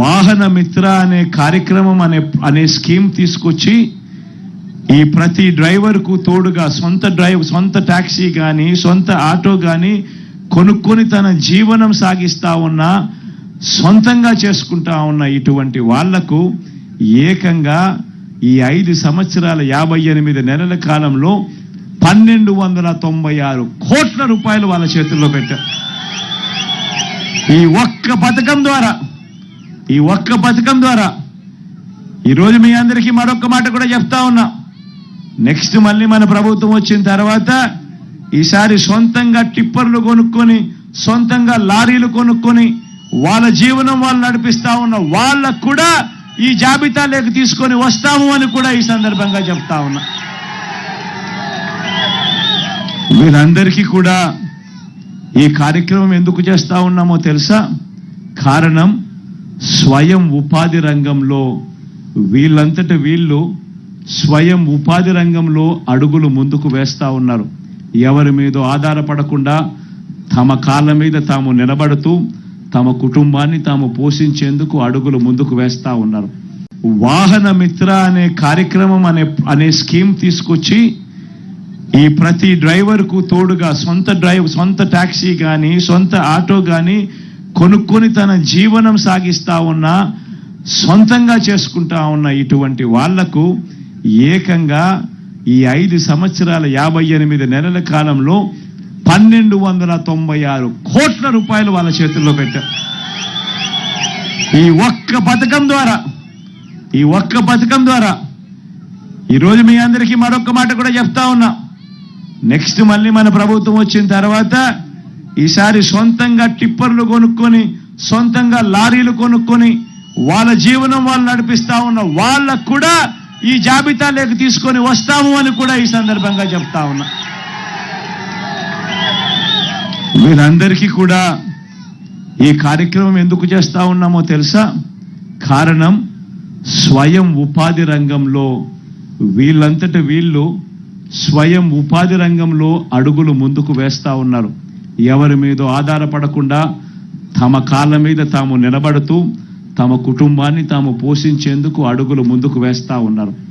వాహన మిత్ర అనే కార్యక్రమం అనే అనే స్కీమ్ తీసుకొచ్చి ఈ ప్రతి డ్రైవర్కు తోడుగా సొంత డ్రైవ్ సొంత ట్యాక్సీ కానీ సొంత ఆటో కానీ కొనుక్కొని తన జీవనం సాగిస్తూ ఉన్న సొంతంగా చేసుకుంటా ఉన్న ఇటువంటి వాళ్ళకు ఏకంగా ఈ ఐదు సంవత్సరాల యాభై ఎనిమిది నెలల కాలంలో పన్నెండు వందల తొంభై ఆరు కోట్ల రూపాయలు వాళ్ళ చేతుల్లో పెట్టారు ఈ ఒక్క పథకం ద్వారా ఈ ఒక్క పథకం ద్వారా ఈరోజు మీ అందరికీ మరొక మాట కూడా చెప్తా ఉన్నా. నెక్స్ట్ మళ్ళీ మన ప్రభుత్వం వచ్చిన తర్వాత ఈసారి సొంతంగా టిప్పర్లు కొనుక్కొని సొంతంగా లారీలు కొనుక్కొని వాళ్ళ జీవనం వాళ్ళు నడిపిస్తా ఉన్న వాళ్ళకు కూడా ఈ జాబితా లేక తీసుకొని వస్తాము అని కూడా ఈ సందర్భంగా చెప్తా ఉన్నా. వీరందరికీ కూడా ఈ కార్యక్రమం ఎందుకు చేస్తా ఉన్నామో తెలుసా? కారణం స్వయం ఉపాధి రంగంలో వీళ్ళంతటి వీళ్ళు స్వయం ఉపాధి రంగంలో అడుగులు ముందుకు వేస్తూ ఉన్నారు. ఎవరి మీద ఆధారపడకుండా తమ కాళ్ళ మీద తాము నిలబడుతూ తమ కుటుంబాన్ని తాము పోషించేందుకు అడుగులు ముందుకు వేస్తూ ఉన్నారు. వాహన మిత్ర అనే కార్యక్రమం అనే అనే స్కీమ్ తీసుకొచ్చి ఈ ప్రతి డ్రైవర్కు తోడుగా సొంత డ్రైవ్ సొంత ట్యాక్సీ కానీ సొంత ఆటో కానీ కొనుక్కొని తన జీవనం సాగిస్తూ ఉన్న సొంతంగా చేసుకుంటా ఉన్న ఇటువంటి వాళ్ళకు ఏకంగా ఈ ఐదు సంవత్సరాల యాభై ఎనిమిది నెలల కాలంలో పన్నెండు వందల తొంభై ఆరు కోట్ల రూపాయలు వాళ్ళ చేతుల్లో పెట్టారు ఈ ఒక్క పథకం ద్వారా ఈ ఒక్క పథకం ద్వారా ఈరోజు మీ అందరికీ మరొక మాట కూడా చెప్తా ఉన్నా. నెక్స్ట్ మళ్ళీ మన ప్రభుత్వం వచ్చిన తర్వాత ఈసారి సొంతంగా టిప్పర్లు కొనుక్కొని సొంతంగా లారీలు కొనుక్కొని వాళ్ళ జీవనం వాళ్ళు నడిపిస్తా ఉన్న వాళ్ళకు కూడా ఈ జాబితాలోకి తీసుకొని వస్తాము అని కూడా ఈ సందర్భంగా చెప్తా ఉన్నా. వీరందరికీ కూడా ఈ కార్యక్రమం ఎందుకు చేస్తా ఉన్నామో తెలుసా? కారణం స్వయం ఉపాధి రంగంలో వీళ్ళంతట వీళ్ళు స్వయం ఉపాధి రంగంలో అడుగులు ముందుకు వేస్తా ఉన్నారు. ఎవరి మీద ఆధారపడకుండా తమ కాళ్ళ మీద తాము నిలబడుతూ తమ కుటుంబాన్ని తాము పోషించేందుకు అడుగులు ముందుకు వేస్తూ ఉన్నారు.